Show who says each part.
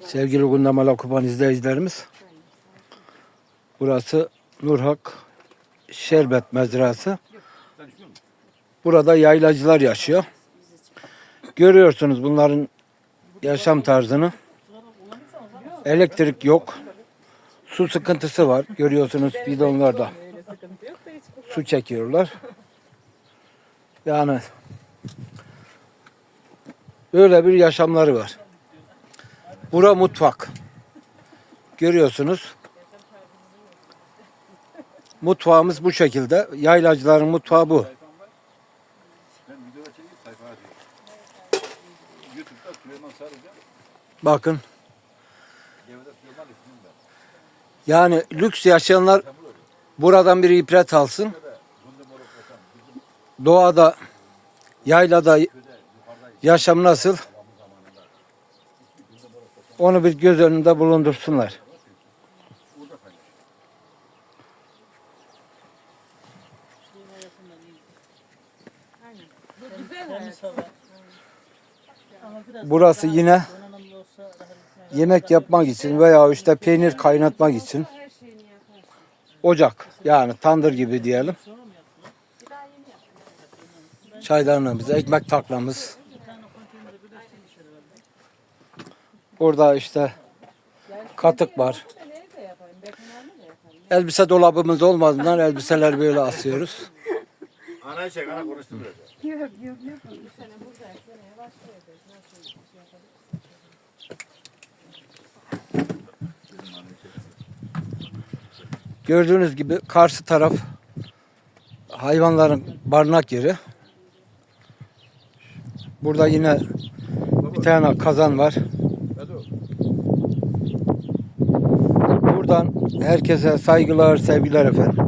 Speaker 1: Sevgili Gundamalı Okupan izleyicilerimiz. Burası Nurhak Şerbet Mezrası. Burada yaylacılar yaşıyor. Görüyorsunuz bunların yaşam tarzını. Elektrik yok. Su sıkıntısı var. Görüyorsunuz bidonlarda su çekiyorlar. Yani böyle bir yaşamları var. Bura mutfak. Görüyorsunuz. Mutfağımız bu şekilde. Yaylacıların mutfağı bu. Bakın. Yani lüks yaşayanlar buradan bir ibret alsın. Doğada, yaylada yaşam nasıl? Onu bir göz önünde bulundursunlar. Burası yine yemek yapmak için veya işte peynir kaynatmak için ocak yani tandır gibi diyelim. Çaydanlığımız, ekmek taklamız. Burada işte katık var. Elbise dolabımız olmadığından elbiseler böyle asıyoruz.
Speaker 2: Anayı çek, ana konuştum.
Speaker 3: Yok yok yok. Burada?
Speaker 1: Gördüğünüz gibi karşı taraf hayvanların barınak yeri. Burada yine bir tane kazan var. Buradan herkese saygılar, sevgiler efendim.